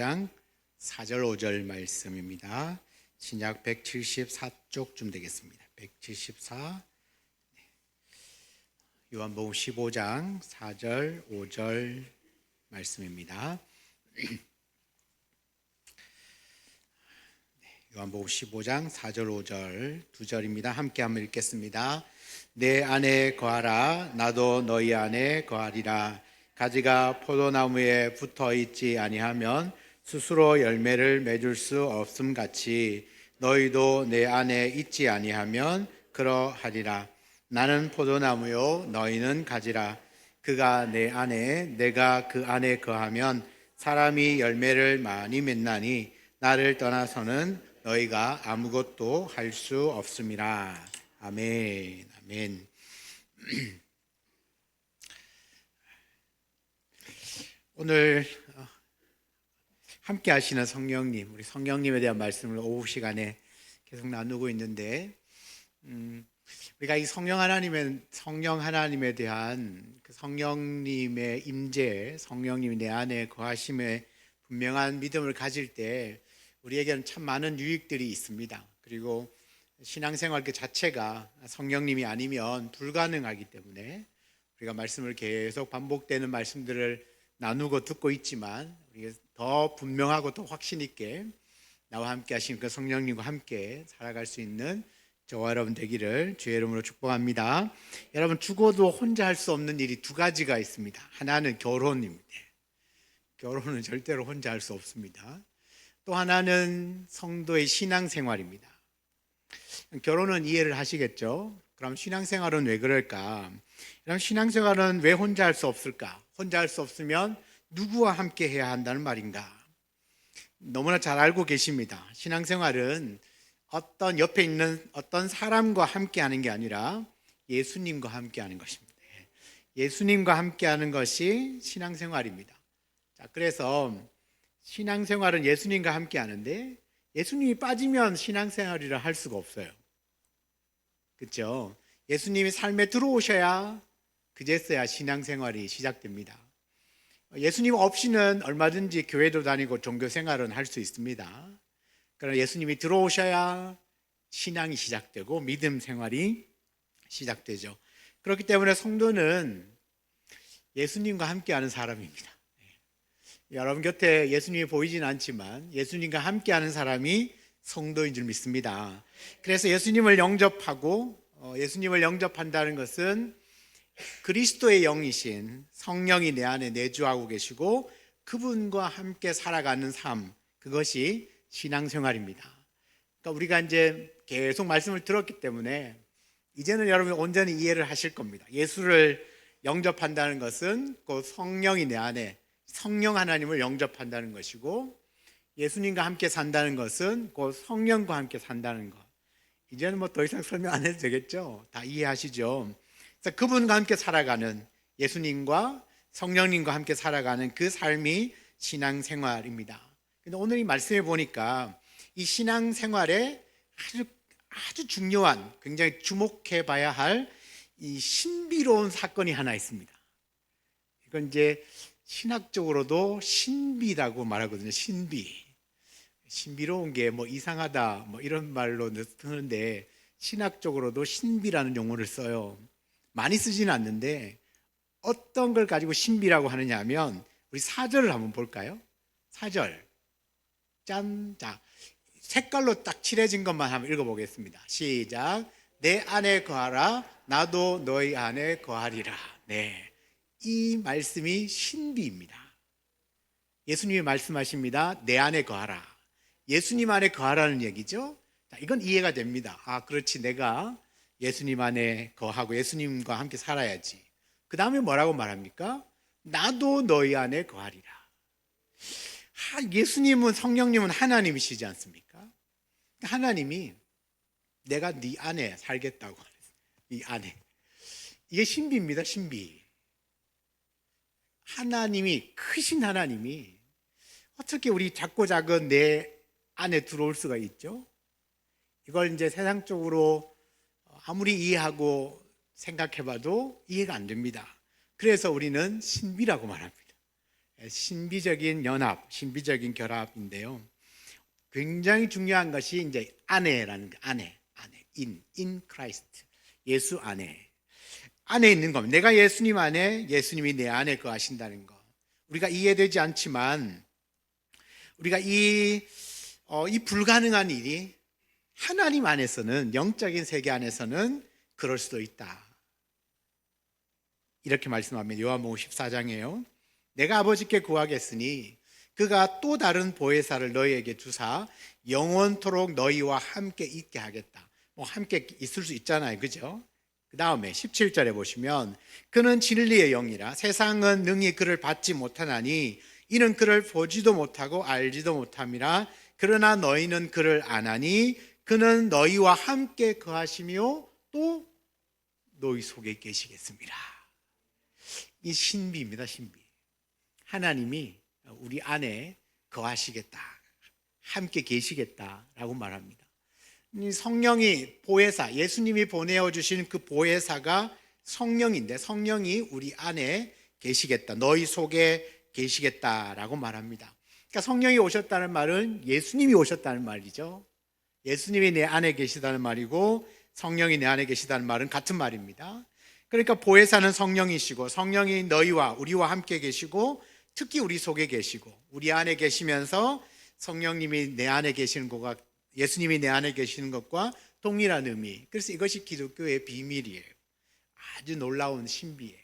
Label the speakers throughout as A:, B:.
A: 장 4절 5절 말씀입니다. 신약 174쪽쯤 되겠습니다. 174 요한복음 15장 4절 5절 말씀입니다. 요한복음 15장 4절 5절 두 절입니다. 함께 한번 읽겠습니다. 내 안에 거하라 나도 너희 안에 거하리라 가지가 포도나무에 붙어 있지 아니하면 스스로 열매를 맺을 수 없음 같이 너희도 내 안에 있지 아니하면 그러하리라. 나는 포도나무요 너희는 가지라. 그가 내 안에 내가 그 안에 거하면 사람이 열매를 많이 맺나니 나를 떠나서는 너희가 아무것도 할 수 없음이라. 아멘 아멘. 오늘 어, 함께 하시는 성령님, 우리 성령님에 대한 말씀을 오후 시간에 계속 나누고 있는데, 음, 우리가 이 성령 하나님의 성령 하나님에 대한 그 성령님의 임재, 성령님이 내 안에 거하심에 분명한 믿음을 가질 때 우리에게는 참 많은 유익들이 있습니다. 그리고 신앙생활 그 자체가 성령님이 아니면 불가능하기 때문에 우리가 말씀을 계속 반복되는 말씀들을 나누고 듣고 있지만 더 분명하고 더 확신 있게 나와 함께 하신 그 성령님과 함께 살아갈 수 있는 저와 여러분 되기를 주의 이름으로 축복합니다. 여러분 죽어도 혼자 할 수 없는 일이 두 가지가 있습니다. 하나는 결혼입니다. 결혼은 절대로 혼자 할 수 없습니다. 또 하나는 성도의 신앙생활입니다. 결혼은 이해를 하시겠죠? 그럼 신앙생활은 왜 그럴까? 그럼 신앙생활은 왜 혼자 할 수 없을까? 혼자 할 수 없으면 누구와 함께 해야 한다는 말인가? 너무나 잘 알고 계십니다. 신앙생활은 어떤 옆에 있는 어떤 사람과 함께 하는 게 아니라 예수님과 함께 하는 것입니다. 예수님과 함께 하는 것이 신앙생활입니다. 자, 그래서 신앙생활은 예수님과 함께 하는데 예수님이 빠지면 신앙생활이라 할 수가 없어요. 그렇죠? 예수님이 삶에 들어오셔야 그제서야 신앙생활이 시작됩니다. 예수님 없이는 얼마든지 교회도 다니고 종교 생활은 할 수 있습니다. 그러나 예수님이 들어오셔야 신앙이 시작되고 믿음 생활이 시작되죠. 그렇기 때문에 성도는 예수님과 함께하는 사람입니다. 여러분 곁에 예수님이 보이진 않지만 예수님과 함께하는 사람이 성도인 줄 믿습니다. 그래서 예수님을 영접하고 어, 예수님을 영접한다는 것은 그리스도의 영이신 성령이 내 안에 내주하고 계시고 그분과 함께 살아가는 삶 그것이 신앙생활입니다. 그러니까 우리가 이제 계속 말씀을 들었기 때문에 이제는 여러분이 온전히 이해를 하실 겁니다. 예수를 영접한다는 것은 그 성령이 내 안에 성령 하나님을 영접한다는 것이고 예수님과 함께 산다는 것은 그 성령과 함께 산다는 것. 이제는 뭐 더 이상 설명 안 해도 되겠죠? 다 이해하시죠? 그래서 그분과 함께 살아가는 예수님과 성령님과 함께 살아가는 그 삶이 신앙생활입니다. 근데 오늘 이 말씀해 보니까 이 신앙생활에 아주 아주 중요한 굉장히 주목해 봐야 할 이 신비로운 사건이 하나 있습니다. 이건 이제 신학적으로도 신비라고 말하거든요. 신비. 신비로운 게 뭐 이상하다 뭐 이런 말로 쓰는데 신학적으로도 신비라는 용어를 써요. 많이 쓰지는 않는데 어떤 걸 가지고 신비라고 하느냐 하면 우리 사절을 한번 볼까요? 사절. 짠. 자. 색깔로 딱 칠해진 것만 한번 읽어보겠습니다. 시작. 내 안에 거하라. 나도 너희 안에 거하리라. 네. 이 말씀이 신비입니다. 예수님이 말씀하십니다. 내 안에 거하라. 예수님 안에 거하라는 얘기죠. 자, 이건 이해가 됩니다. 아, 그렇지. 내가 예수님 안에 거하고 예수님과 함께 살아야지. 그 다음에 뭐라고 말합니까? 나도 너희 안에 거하리라. 하, 예수님은 성령님은 하나님이시지 않습니까? 하나님이 내가 네 안에 살겠다고 이 안에 이게 신비입니다. 신비. 하나님이 크신 하나님이 어떻게 우리 작고 작은 내 안에 들어올 수가 있죠? 이걸 이제 세상적으로 아무리 이해하고 생각해봐도 이해가 안 됩니다. 그래서 우리는 신비라고 말합니다. 신비적인 연합, 신비적인 결합인데요. 굉장히 중요한 것이 이제 아내라는 거, 아내, 아내, in, in Christ, 예수 안에. 안에 있는 겁니다. 내가 예수님 안에, 예수님이 내 안에 거하신다는 거. 우리가 이해되지 않지만, 우리가 이, 어, 이 불가능한 일이 하나님 안에서는, 영적인 세계 안에서는 그럴 수도 있다. 이렇게 말씀합니다. 요한복음 14장이에요. 내가 아버지께 구하겠으니 그가 또 다른 보혜사를 너희에게 주사 영원토록 너희와 함께 있게 하겠다. 뭐 함께 있을 수 있잖아요. 그죠? 그 다음에 17절에 보시면 그는 진리의 영이라 세상은 능히 그를 받지 못하나니 이는 그를 보지도 못하고 알지도 못함이라 그러나 너희는 그를 아나니 그는 너희와 함께 거하시며 또 너희 속에 계시겠습니다. 이 신비입니다, 신비. 하나님이 우리 안에 거하시겠다. 함께 계시겠다라고 말합니다. 이 성령이 보혜사, 예수님이 보내어 주신 그 보혜사가 성령인데 성령이 우리 안에 계시겠다. 너희 속에 계시겠다라고 말합니다. 그러니까 성령이 오셨다는 말은 예수님이 오셨다는 말이죠. 예수님이 내 안에 계시다는 말이고 성령이 내 안에 계시다는 말은 같은 말입니다. 그러니까 보혜사는 성령이시고 성령이 너희와 우리와 함께 계시고 특히 우리 속에 계시고 우리 안에 계시면서 성령님이 내 안에 계시는 것과 예수님이 내 안에 계시는 것과 동일한 의미. 그래서 이것이 기독교의 비밀이에요. 아주 놀라운 신비예요.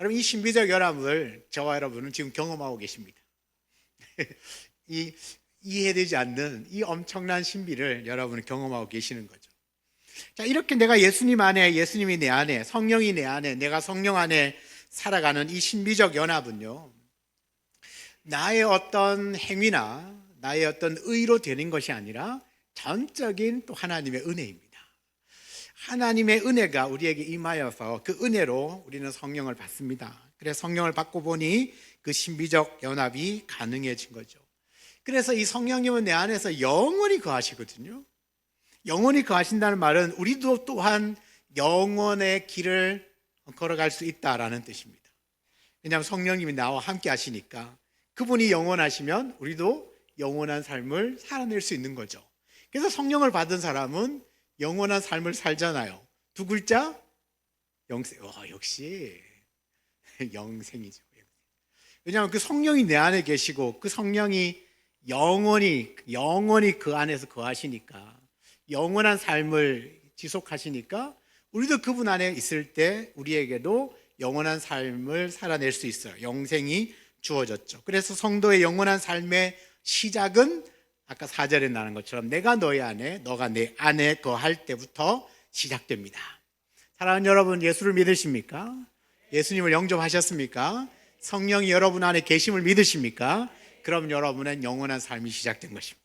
A: 여러분 이 신비적 연합을 저와 여러분은 지금 경험하고 계십니다. 이 이해되지 않는 이 엄청난 신비를 여러분은 경험하고 계시는 거죠. 자, 이렇게 내가 예수님 안에, 예수님이 내 안에, 성령이 내 안에, 내가 성령 안에 살아가는 이 신비적 연합은요, 나의 어떤 행위나 나의 어떤 의로 되는 것이 아니라 전적인 또 하나님의 은혜입니다. 하나님의 은혜가 우리에게 임하여서 그 은혜로 우리는 성령을 받습니다. 그래서 성령을 받고 보니 그 신비적 연합이 가능해진 거죠. 그래서 이 성령님은 내 안에서 영원히 거하시거든요. 영원히 거하신다는 말은 우리도 또한 영원의 길을 걸어갈 수 있다라는 뜻입니다. 왜냐하면 성령님이 나와 함께 하시니까 그분이 영원하시면 우리도 영원한 삶을 살아낼 수 있는 거죠. 그래서 성령을 받은 사람은 영원한 삶을 살잖아요. 두 글자? 영생. 와, 역시 영생이죠. 왜냐하면 그 성령이 내 안에 계시고 그 성령이 영원히 영원히 그 안에서 거하시니까 영원한 삶을 지속하시니까 우리도 그분 안에 있을 때 우리에게도 영원한 삶을 살아낼 수 있어요. 영생이 주어졌죠. 그래서 성도의 영원한 삶의 시작은 아까 4절에 나는 것처럼 내가 너희 안에, 너가 내 안에 거할 때부터 시작됩니다. 사랑하는 여러분, 예수를 믿으십니까? 예수님을 영접하셨습니까? 성령이 여러분 안에 계심을 믿으십니까? 그럼 여러분은 영원한 삶이 시작된 것입니다.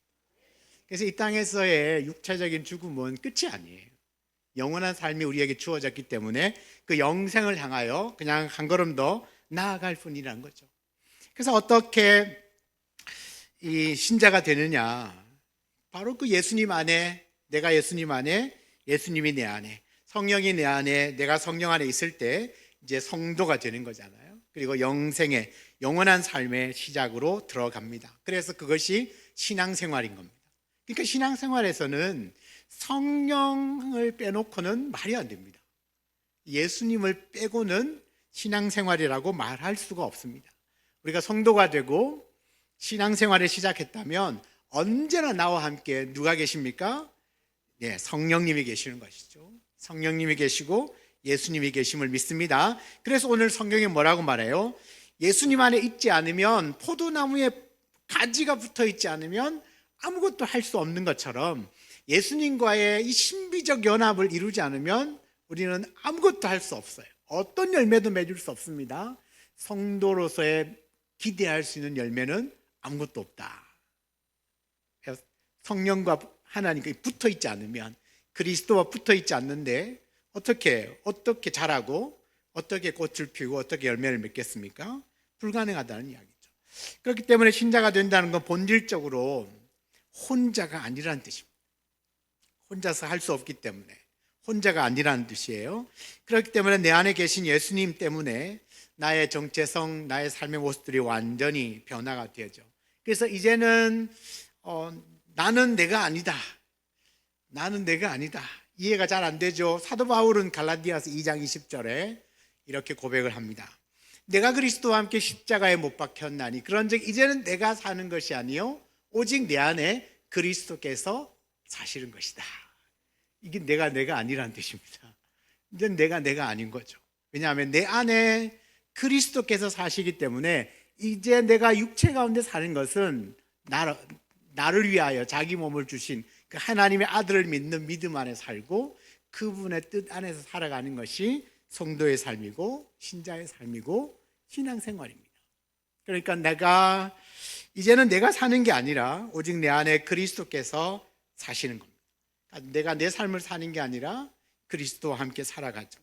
A: 그래서 이 땅에서의 육체적인 죽음은 끝이 아니에요. 영원한 삶이 우리에게 주어졌기 때문에 그 영생을 향하여 그냥 한 걸음 더 나아갈 뿐이라는 거죠. 그래서 어떻게 이 신자가 되느냐? 바로 그 예수님 안에 내가 예수님 안에 예수님이 내 안에 성령이 내 안에 내가 성령 안에 있을 때 이제 성도가 되는 거잖아요. 그리고 영생의 영원한 삶의 시작으로 들어갑니다. 그래서 그것이 신앙생활인 겁니다. 그러니까 신앙생활에서는 성령을 빼놓고는 말이 안 됩니다. 예수님을 빼고는 신앙생활이라고 말할 수가 없습니다. 우리가 성도가 되고 신앙생활을 시작했다면 언제나 나와 함께 누가 계십니까? 네, 성령님이 계시는 것이죠. 성령님이 계시고 예수님이 계심을 믿습니다. 그래서 오늘 성경에 뭐라고 말해요? 예수님 안에 있지 않으면 포도나무에 가지가 붙어 있지 않으면 아무것도 할 수 없는 것처럼 예수님과의 이 신비적 연합을 이루지 않으면 우리는 아무것도 할 수 없어요. 어떤 열매도 맺을 수 없습니다. 성도로서의 기대할 수 있는 열매는 아무것도 없다. 성령과 하나님과 붙어 있지 않으면 그리스도와 붙어 있지 않는데 어떻게 어떻게 자라고 어떻게 꽃을 피우고 어떻게 열매를 맺겠습니까? 불가능하다는 이야기죠. 그렇기 때문에 신자가 된다는 건 본질적으로 혼자가 아니라는 뜻입니다. 혼자서 할 수 없기 때문에 혼자가 아니라는 뜻이에요. 그렇기 때문에 내 안에 계신 예수님 때문에 나의 정체성, 나의 삶의 모습들이 완전히 변화가 되죠. 그래서 이제는 어, 나는 내가 아니다. 나는 내가 아니다. 이해가 잘 안 되죠. 사도 바울은 갈라디아서 2장 20절에 이렇게 고백을 합니다. 내가 그리스도와 함께 십자가에 못 박혔나니 그런즉 이제는 내가 사는 것이 아니요 오직 내 안에 그리스도께서 사시는 것이다. 이게 내가 내가 아니라는 뜻입니다. 이제 내가 내가 아닌 거죠. 왜냐하면 내 안에 그리스도께서 사시기 때문에 이제 내가 육체 가운데 사는 것은 나를, 나를 위하여 자기 몸을 주신 그 하나님의 아들을 믿는 믿음 안에 살고 그분의 뜻 안에서 살아가는 것이 성도의 삶이고 신자의 삶이고 신앙생활입니다. 그러니까 내가 이제는 내가 사는 게 아니라 오직 내 안에 그리스도께서 사시는 겁니다. 그러니까 내가 내 삶을 사는 게 아니라 그리스도와 함께 살아가죠.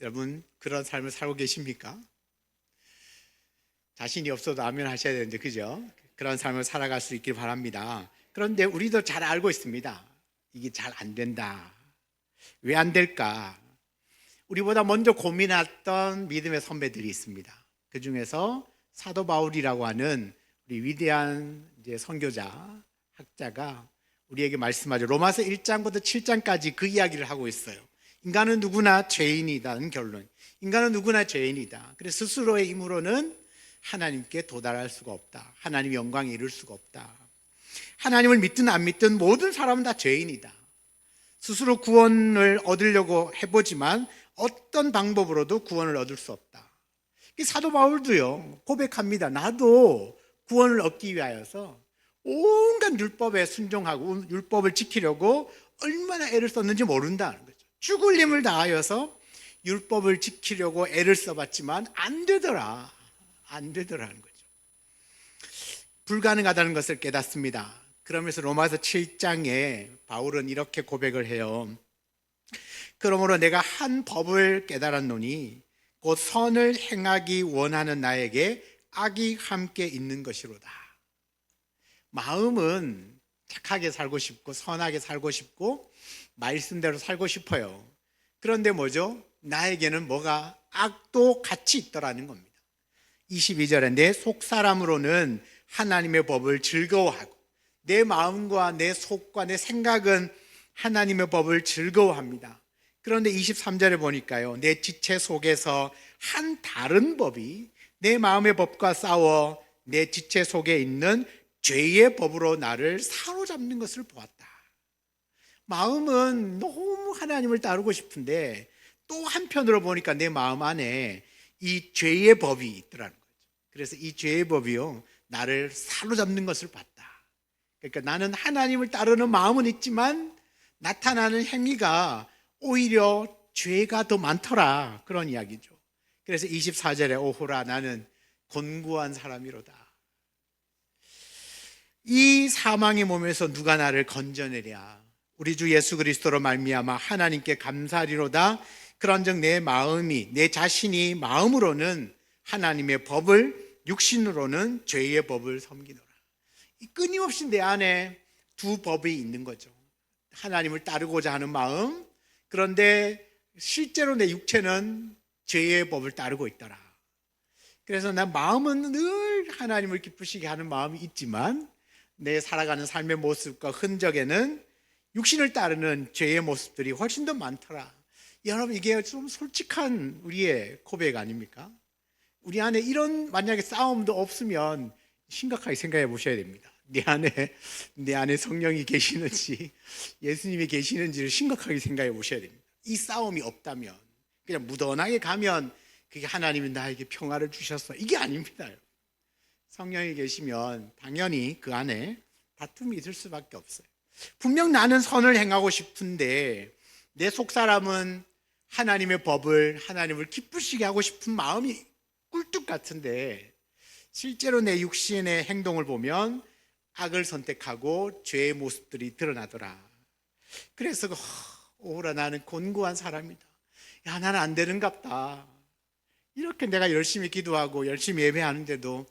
A: 여러분 그런 삶을 살고 계십니까? 자신이 없어도 아멘 하셔야 되는데 그죠? 그런 삶을 살아갈 수 있길 바랍니다. 그런데 우리도 잘 알고 있습니다. 이게 잘 안 된다. 왜 안 될까? 우리보다 먼저 고민했던 믿음의 선배들이 있습니다. 그 중에서 사도 바울이라고 하는 우리 위대한 이제 선교자, 학자가 우리에게 말씀하죠. 로마서 1장부터 7장까지 그 이야기를 하고 있어요. 인간은 누구나 죄인이다는 결론. 인간은 누구나 죄인이다. 그래서 스스로의 힘으로는 하나님께 도달할 수가 없다. 하나님 영광에 이를 수가 없다. 하나님을 믿든 안 믿든 모든 사람은 다 죄인이다. 스스로 구원을 얻으려고 해보지만 어떤 방법으로도 구원을 얻을 수 없다. 사도 바울도요, 고백합니다. 나도 구원을 얻기 위하여서 온갖 율법에 순종하고 율법을 지키려고 얼마나 애를 썼는지 모른다는 거죠. 죽을 힘을 다하여서 율법을 지키려고 애를 써봤지만 안 되더라. 안 되더라는 거죠. 불가능하다는 것을 깨닫습니다. 그러면서 로마서 7장에 바울은 이렇게 고백을 해요. 그러므로 내가 한 법을 깨달았노니 곧 선을 행하기 원하는 나에게 악이 함께 있는 것이로다. 마음은 착하게 살고 싶고 선하게 살고 싶고 말씀대로 살고 싶어요. 그런데 뭐죠? 나에게는 뭐가 악도 같이 있더라는 겁니다. 22절에 내 속사람으로는 하나님의 법을 즐거워하고 내 마음과 내 속과 내 생각은 하나님의 법을 즐거워합니다. 그런데 23절에 보니까요. 내 지체 속에서 한 다른 법이 내 마음의 법과 싸워 내 지체 속에 있는 죄의 법으로 나를 사로잡는 것을 보았다. 마음은 너무 하나님을 따르고 싶은데 또 한편으로 보니까 내 마음 안에 이 죄의 법이 있더라는 거죠. 그래서 이 죄의 법이요. 나를 사로잡는 것을 봤다. 그러니까 나는 하나님을 따르는 마음은 있지만 나타나는 행위가 오히려 죄가 더 많더라. 그런 이야기죠. 그래서 24절에 오호라 나는 곤고한 사람이로다. 이 사망의 몸에서 누가 나를 건져내랴. 우리 주 예수 그리스도로 말미암아 하나님께 감사리로다. 그런즉 내 마음이 내 자신이 마음으로는 하나님의 법을 육신으로는 죄의 법을 섬기노라. 끊임없이 내 안에 두 법이 있는 거죠. 하나님을 따르고자 하는 마음, 그런데 실제로 내 육체는 죄의 법을 따르고 있더라. 그래서 나 마음은 늘 하나님을 기쁘시게 하는 마음이 있지만 내 살아가는 삶의 모습과 흔적에는 육신을 따르는 죄의 모습들이 훨씬 더 많더라. 여러분 이게 좀 솔직한 우리의 고백 아닙니까? 우리 안에 이런 만약에 싸움도 없으면 심각하게 생각해 보셔야 됩니다. 내 안에 내 안에 성령이 계시는지 예수님이 계시는지를 심각하게 생각해 보셔야 됩니다. 이 싸움이 없다면 그냥 무던하게 가면 그게 하나님이 나에게 평화를 주셨어. 이게 아닙니다. 성령이 계시면 당연히 그 안에 다툼이 있을 수밖에 없어요. 분명 나는 선을 행하고 싶은데 내 속 사람은 하나님의 법을 하나님을 기쁘시게 하고 싶은 마음이 꿀뚝 같은데 실제로 내 육신의 행동을 보면 악을 선택하고 죄의 모습들이 드러나더라. 그래서 그, 오라 나는 곤고한 사람이다. 야 나는 안 되는갑다. 이렇게 내가 열심히 기도하고 열심히 예배하는데도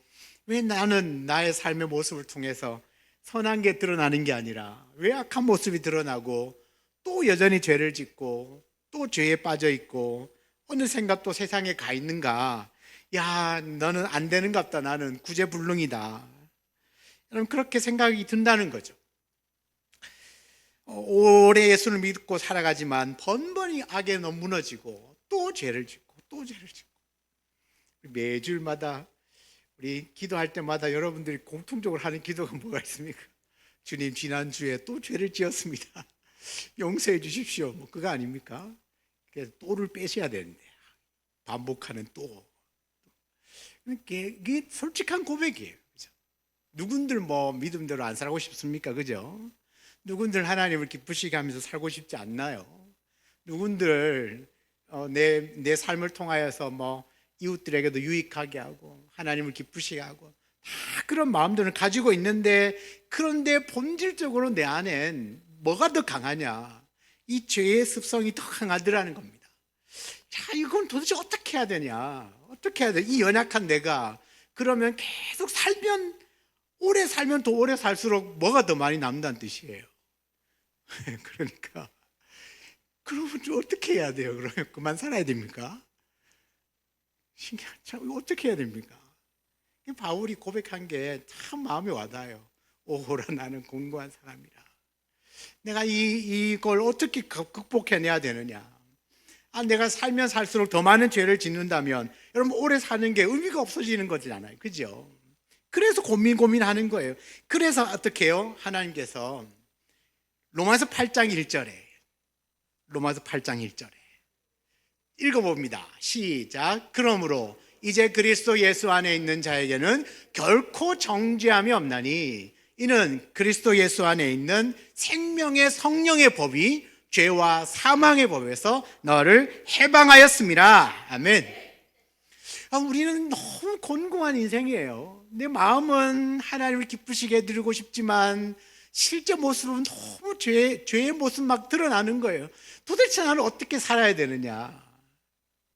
A: 왜 나는 나의 삶의 모습을 통해서 선한 게 드러나는 게 아니라 왜 악한 모습이 드러나고 또 여전히 죄를 짓고 또 죄에 빠져 있고 어느샌가 또 세상에 가 있는가? 야, 너는 안 되는갑다. 나는 구제불능이다. 여러분 그렇게 생각이 든다는 거죠. 어, 오래 예수를 믿고 살아가지만 번번이 악에 무너지고 또 죄를 짓고 또 죄를 짓고 매주마다 우리 기도할 때마다 여러분들이 공통적으로 하는 기도가 뭐가 있습니까? 주님 지난주에 또 죄를 지었습니다. 용서해 주십시오. 뭐 그거 아닙니까? 그래서 또를 빼셔야 되는데 반복하는 또. 이게, 솔직한 고백이에요. 그죠? 누군들 뭐 믿음대로 안 살고 싶습니까? 그죠? 누군들 하나님을 기쁘시게 하면서 살고 싶지 않나요? 누군들 어, 내, 내 삶을 통하여서 뭐 이웃들에게도 유익하게 하고 하나님을 기쁘시게 하고 다 그런 마음들을 가지고 있는데 그런데 본질적으로 내 안엔 뭐가 더 강하냐? 이 죄의 습성이 더 강하더라는 겁니다. 자, 이건 도대체 어떻게 해야 되냐? 어떻게 해야 돼? 이 연약한 내가 그러면 계속 살면 오래 살면 더 오래 살수록 뭐가 더 많이 남다는 뜻이에요. 그러니까 그러면 좀 어떻게 해야 돼요? 그러면 그만 살아야 됩니까? 신기한 참 어떻게 해야 됩니까? 이 바울이 고백한 게 참 마음에 와닿아요. 오호라 나는 공고한 사람이라. 내가 이 이걸 어떻게 극- 극복해내야 되느냐? 아, 내가 살면 살수록 더 많은 죄를 짓는다면 여러분 오래 사는 게 의미가 없어지는 거잖아요. 그죠? 그래서 고민 고민하는 거예요. 그래서 어떻게 해요? 하나님께서 로마서 8장 1절에 로마서 8장 1절에 읽어봅니다. 시작. 그러므로 이제 그리스도 예수 안에 있는 자에게는 결코 정죄함이 없나니 이는 그리스도 예수 안에 있는 생명의 성령의 법이 죄와 사망의 법에서 너를 해방하였습니다. 아멘. 아, 우리는 너무 곤고한 인생이에요. 내 마음은 하나님을 기쁘시게 해드리고 싶지만 실제 모습은 너무 죄, 죄의 모습 막 드러나는 거예요. 도대체 나는 어떻게 살아야 되느냐.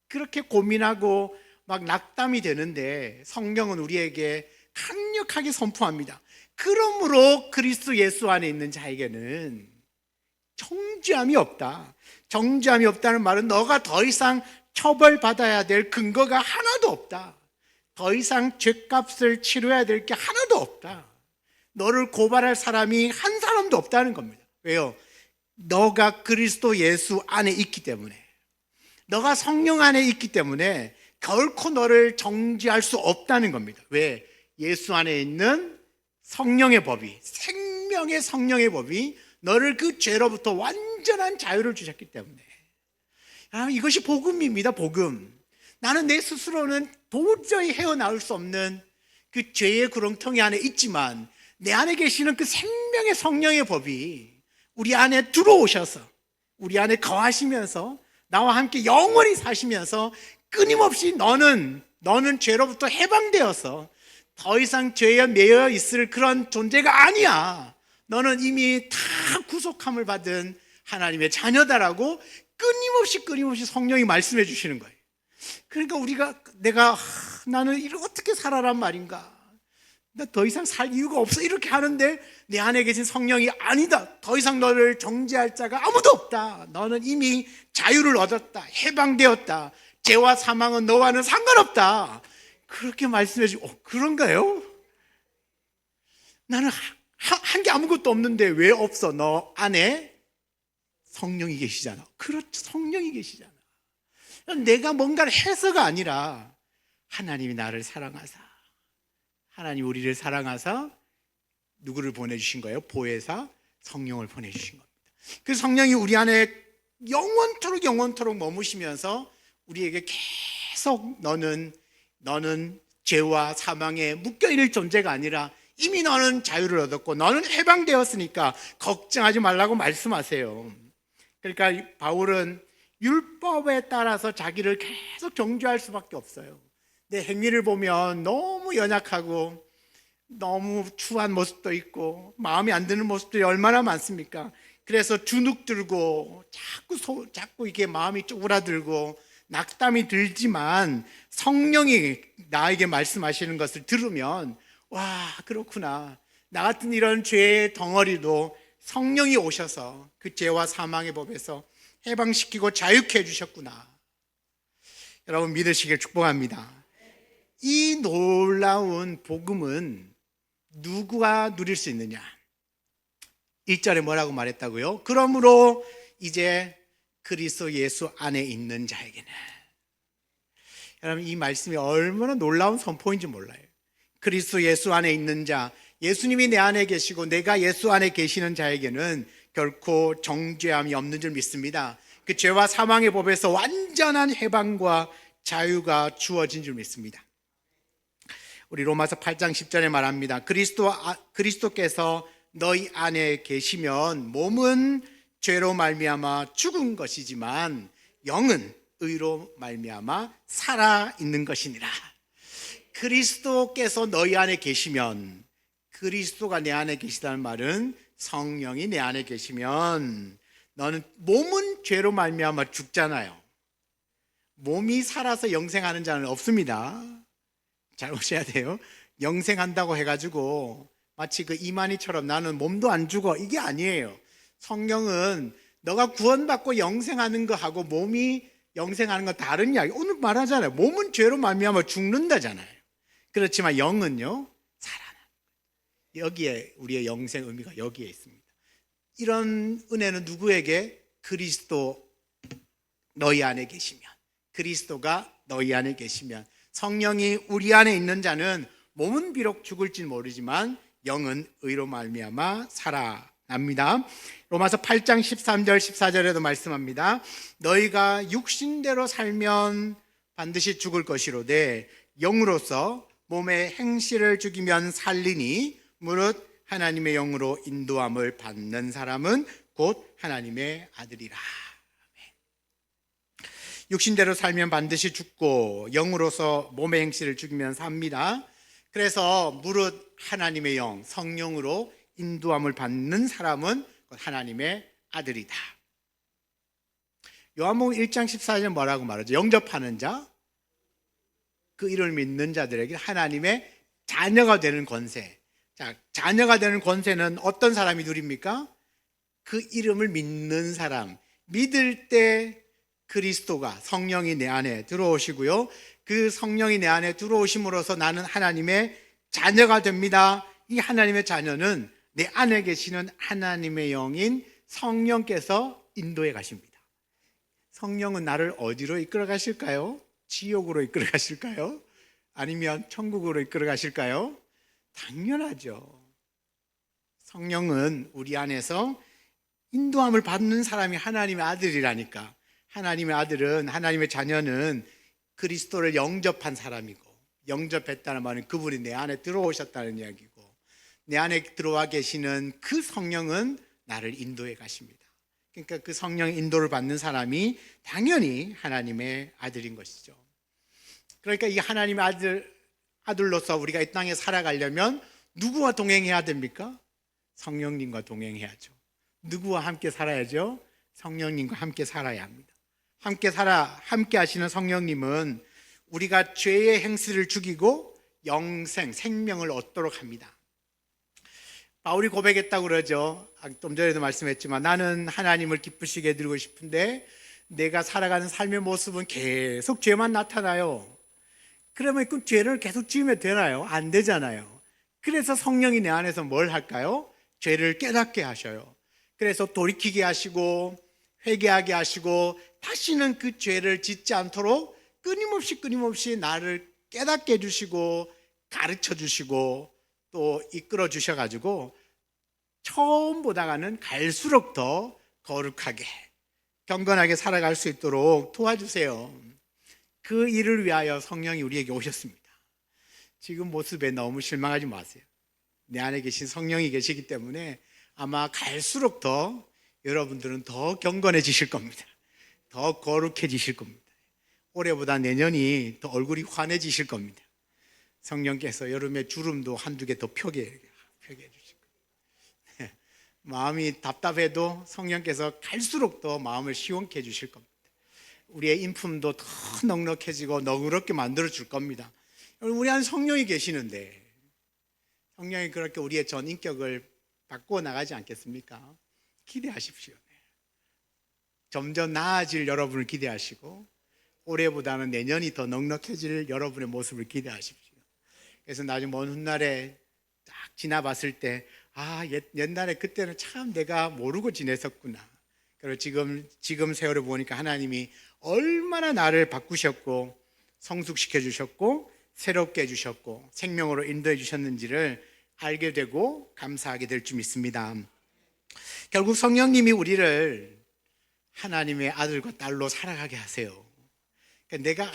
A: 그렇게 고민하고 막 낙담이 되는데 성경은 우리에게 강력하게 선포합니다. 그러므로 그리스도 예수 안에 있는 자에게는 정죄함이 없다. 정죄함이 없다는 말은 너가 더 이상 처벌받아야 될 근거가 하나도 없다. 더 이상 죄값을 치러야 될 게 하나도 없다. 너를 고발할 사람이 한 사람도 없다는 겁니다. 왜요? 너가 그리스도 예수 안에 있기 때문에. 너가 성령 안에 있기 때문에 결코 너를 정죄할 수 없다는 겁니다. 왜? 예수 안에 있는 성령의 법이, 생명의 성령의 법이 너를 그 죄로부터 완전한 자유를 주셨기 때문에. 아, 이것이 복음입니다, 복음. 나는 내 스스로는 도저히 헤어나올 수 없는 그 죄의 구렁텅이 안에 있지만 내 안에 계시는 그 생명의 성령의 법이 우리 안에 들어오셔서 우리 안에 거하시면서 나와 함께 영원히 사시면서 끊임없이 너는 너는 죄로부터 해방되어서 더 이상 죄에 매여 있을 그런 존재가 아니야. 너는 이미 다 구속함을 받은 하나님의 자녀다라고 끊임없이 끊임없이 성령이 말씀해 주시는 거예요. 그러니까 우리가 내가 하, 나는 이를 어떻게 살아란 말인가? 나 더 이상 살 이유가 없어 이렇게 하는데 내 안에 계신 성령이 아니다. 더 이상 너를 정죄할 자가 아무도 없다. 너는 이미 자유를 얻었다. 해방되었다. 죄와 사망은 너와는 상관없다. 그렇게 말씀해 주고 어, 그런가요? 나는 한 게 아무것도 없는데 왜 없어? 너 안에 성령이 계시잖아. 그렇죠. 성령이 계시잖아. 내가 뭔가를 해서가 아니라 하나님이 나를 사랑하사 하나님 우리를 사랑하사 누구를 보내주신 거예요? 보혜사 성령을 보내주신 겁니다. 그 성령이 우리 안에 영원토록 영원토록 머무시면서 우리에게 계속 너는 너는 죄와 사망에 묶여 있는 존재가 아니라 이미 너는 자유를 얻었고 너는 해방되었으니까 걱정하지 말라고 말씀하세요. 그러니까 이 바울은 율법에 따라서 자기를 계속 정죄할 수밖에 없어요. 내 행위를 보면 너무 연약하고 너무 추한 모습도 있고 마음이 안 드는 모습들이 얼마나 많습니까? 그래서 주눅 들고 자꾸 소, 자꾸 이게 마음이 쪼그라들고 낙담이 들지만 성령이 나에게 말씀하시는 것을 들으면 와 그렇구나 나 같은 이런 죄의 덩어리도 성령이 오셔서 그 죄와 사망의 법에서 해방시키고 자유케 해주셨구나 여러분 믿으시길 축복합니다. 이 놀라운 복음은 누구가 누릴 수 있느냐? 1절에 뭐라고 말했다고요? 그러므로 이제 그리스도 예수 안에 있는 자에게는 여러분 이 말씀이 얼마나 놀라운 선포인지 몰라요. 그리스도 예수 안에 있는 자, 예수님이 내 안에 계시고 내가 예수 안에 계시는 자에게는 결코 정죄함이 없는 줄 믿습니다. 그 죄와 사망의 법에서 완전한 해방과 자유가 주어진 줄 믿습니다. 우리 로마서 8장 10절에 말합니다. 그리스도 아, 그리스도께서 너희 안에 계시면 몸은 죄로 말미암아 죽은 것이지만 영은 의로 말미암아 살아 있는 것이니라. 그리스도께서 너희 안에 계시면 그리스도가 내 안에 계시다는 말은 성령이 내 안에 계시면 너는 몸은 죄로 말미암아 죽잖아요. 몸이 살아서 영생하는 자는 없습니다. 잘 오셔야 돼요. 영생한다고 해가지고 마치 그 이만희처럼 나는 몸도 안 죽어 이게 아니에요. 성령은 너가 구원받고 영생하는 거하고 몸이 영생하는 건 다른 이야기. 오늘 말하잖아요. 몸은 죄로 말미암아 죽는다잖아요. 그렇지만 영은요 살아나. 여기에 우리의 영생 의미가 여기에 있습니다. 이런 은혜는 누구에게 그리스도 너희 안에 계시면 그리스도가 너희 안에 계시면 성령이 우리 안에 있는 자는 몸은 비록 죽을지 모르지만 영은 의로 말미암아 살아납니다. 로마서 8장 13절 14절에도 말씀합니다. 너희가 육신대로 살면 반드시 죽을 것이로되 영으로서 몸의 행실을 죽이면 살리니 무릇 하나님의 영으로 인도함을 받는 사람은 곧 하나님의 아들이라. 육신대로 살면 반드시 죽고 영으로서 몸의 행실을 죽이면 삽니다. 그래서 무릇 하나님의 영, 성령으로 인도함을 받는 사람은 하나님의 아들이다. 요한복음 1장 14절 뭐라고 말하죠? 영접하는 자, 그 이름을 믿는 자들에게 하나님의 자녀가 되는 권세. 자, 자녀가 되는 권세는 어떤 사람이 누립니까? 그 이름을 믿는 사람. 믿을 때 그리스도가 성령이 내 안에 들어오시고요. 그 성령이 내 안에 들어오심으로써 나는 하나님의 자녀가 됩니다. 이 하나님의 자녀는 내 안에 계시는 하나님의 영인 성령께서 인도해 가십니다. 성령은 나를 어디로 이끌어 가실까요? 지옥으로 이끌어 가실까요? 아니면 천국으로 이끌어 가실까요? 당연하죠. 성령은 우리 안에서 인도함을 받는 사람이 하나님의 아들이라니까. 하나님의 아들은 하나님의 자녀는 그리스도를 영접한 사람이고 영접했다는 말은 그분이 내 안에 들어오셨다는 이야기고 내 안에 들어와 계시는 그 성령은 나를 인도해 가십니다. 그러니까 그 성령 인도를 받는 사람이 당연히 하나님의 아들인 것이죠. 그러니까 이 하나님의 아들 아들로서 우리가 이 땅에 살아가려면 누구와 동행해야 됩니까? 성령님과 동행해야죠. 누구와 함께 살아야죠? 성령님과 함께 살아야 합니다. 함께 살아 함께 하시는 성령님은 우리가 죄의 행실을 죽이고 영생 생명을 얻도록 합니다. 바울이 고백했다고 그러죠. 아, 좀 전에도 말씀했지만 나는 하나님을 기쁘시게 드리고 싶은데 내가 살아가는 삶의 모습은 계속 죄만 나타나요. 그러면 그 죄를 계속 지으면 되나요? 안 되잖아요. 그래서 성령이 내 안에서 뭘 할까요? 죄를 깨닫게 하셔요. 그래서 돌이키게 하시고 회개하게 하시고 다시는 그 죄를 짓지 않도록 끊임없이 끊임없이 나를 깨닫게 해주시고 가르쳐 주시고 또 이끌어 주셔가지고 처음 보다는 갈수록 더 거룩하게 경건하게 살아갈 수 있도록 도와주세요. 그 일을 위하여 성령이 우리에게 오셨습니다. 지금 모습에 너무 실망하지 마세요. 내 안에 계신 성령이 계시기 때문에 아마 갈수록 더 여러분들은 더 경건해지실 겁니다. 더 거룩해지실 겁니다. 올해보다 내년이 더 얼굴이 환해지실 겁니다. 성령께서 여름에 주름도 한두 개 더 펴게, 펴게 해주실 겁니다. 마음이 답답해도 성령께서 갈수록 더 마음을 시원케 해주실 겁니다. 우리의 인품도 더 넉넉해지고 너그럽게 만들어 줄 겁니다. 우리 안에 성령이 계시는데 성령이 그렇게 우리의 전 인격을 바꾸어 나가지 않겠습니까? 기대하십시오. 점점 나아질 여러분을 기대하시고 올해보다는 내년이 더 넉넉해질 여러분의 모습을 기대하십시오. 그래서 나중 먼 훗날에 딱 지나봤을 때, 아, 옛, 옛날에 그때는 참 내가 모르고 지냈었구나. 그리고 지금, 지금 세월을 보니까 하나님이 얼마나 나를 바꾸셨고, 성숙시켜 주셨고, 새롭게 해 주셨고, 생명으로 인도해 주셨는지를 알게 되고 감사하게 될 줄 믿습니다. 결국 성령님이 우리를 하나님의 아들과 딸로 살아가게 하세요. 그러니까 내가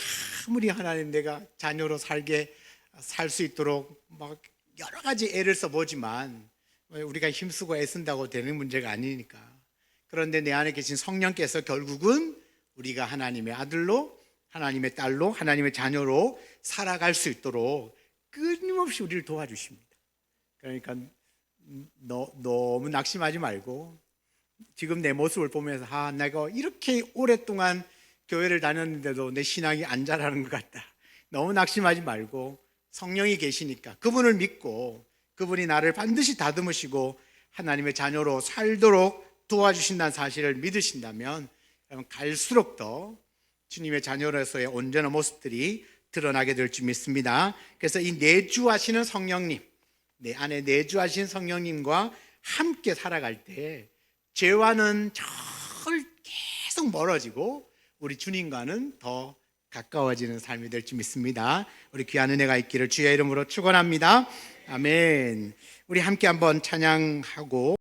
A: 아무리 하나님 내가 자녀로 살게 살 수 있도록 막 여러 가지 애를 써보지만 우리가 힘쓰고 애쓴다고 되는 문제가 아니니까. 그런데 내 안에 계신 성령께서 결국은 우리가 하나님의 아들로 하나님의 딸로 하나님의 자녀로 살아갈 수 있도록 끊임없이 우리를 도와주십니다. 그러니까 너, 너무 낙심하지 말고 지금 내 모습을 보면서 아 내가 이렇게 오랫동안 교회를 다녔는데도 내 신앙이 안 자라는 것 같다. 너무 낙심하지 말고 성령이 계시니까 그분을 믿고 그분이 나를 반드시 다듬으시고 하나님의 자녀로 살도록 도와주신다는 사실을 믿으신다면 갈수록 더 주님의 자녀로서의 온전한 모습들이 드러나게 될 줄 믿습니다. 그래서 이 내주하시는 성령님, 내 안에 내주하신 성령님과 함께 살아갈 때 죄와는 절 계속 멀어지고 우리 주님과는 더 가까워지는 삶이 될 줄 믿습니다. 우리 귀한 은혜가 있기를 주의 이름으로 축원합니다. 아멘. 우리 함께 한번 찬양하고